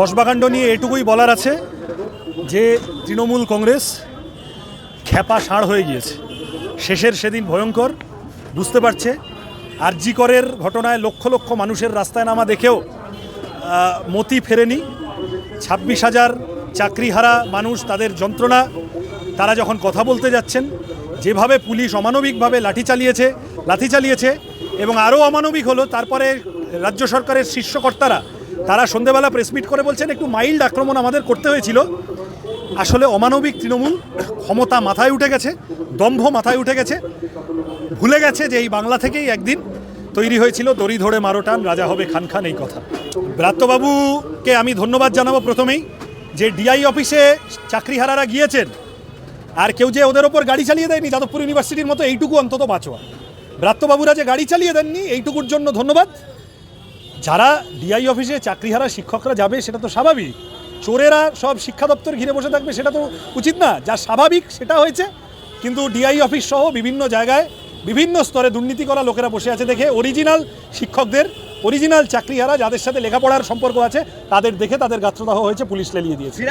কসবাকাণ্ড নিয়ে এটুকুই বলার আছে যে তৃণমূল কংগ্রেস খ্যাপা ষাঁড় হয়ে গিয়েছে। শেষের সেদিন ভয়ঙ্কর, বুঝতে পারছে। আরজি করের ঘটনায় লক্ষ লক্ষ মানুষের রাস্তায় নামা দেখেও মতি ফেরেনি। ছাব্বিশ হাজার চাকরিহারা মানুষ তাদের যন্ত্রণা, তারা যখন কথা বলতে যাচ্ছেন, যেভাবে পুলিশ অমানবিকভাবে লাঠি চালিয়েছে লাঠি চালিয়েছে এবং আরও অমানবিক হলো, তারপরে রাজ্য সরকারের শীর্ষকর্তারা তারা সন্ধেবেলা প্রেসমিট করে বলছেন, একটু মাইল্ড আক্রমণ আমাদের করতে হয়েছিল। আসলে অমানবিক তৃণমূল ক্ষমতা মাথায় উঠে গেছে, দম্ভ মাথায় উঠে গেছে। ভুলে গেছে যে এই বাংলা থেকেই একদিন তৈরি হয়েছিল দড়ি ধরে মারোটান, রাজা হবে খান খান এই কথা। ব্রাত্যবাবুকে আমি ধন্যবাদ জানাব প্রথমেই, যে ডিআই অফিসে চাকরিহারারা গিয়েছেন, আর কেউ যে ওদের ওপর গাড়ি চালিয়ে দেয়নি, যাদবপুর ইউনিভার্সিটির মতো এইটুকু অন্তত বাঁচোয়া ব্রাত্যবাবুরা যে গাড়ি চালিয়ে দেননি, এইটুকুর জন্য ধন্যবাদ। যারা ডিআই অফিসে চাকরিহারা শিক্ষকরা যাবে, সেটা তো স্বাভাবিক। চোরেরা সব শিক্ষা দপ্তর ঘিরে বসে থাকবে, সেটা তো উচিত না। যা স্বাভাবিক, সেটা হয়েছে। কিন্তু ডিআই অফিস সহ বিভিন্ন জায়গায় বিভিন্ন স্তরে দুর্নীতি করা লোকেরা বসে আছে দেখে অরিজিনাল শিক্ষকদের, অরিজিনাল চাকরিহারা যাদের সাথে লেখাপড়ার সম্পর্ক আছে, তাদের দেখে তাদের গাত্রদাহ হয়েছে, পুলিশ লেলিয়ে দিয়েছে।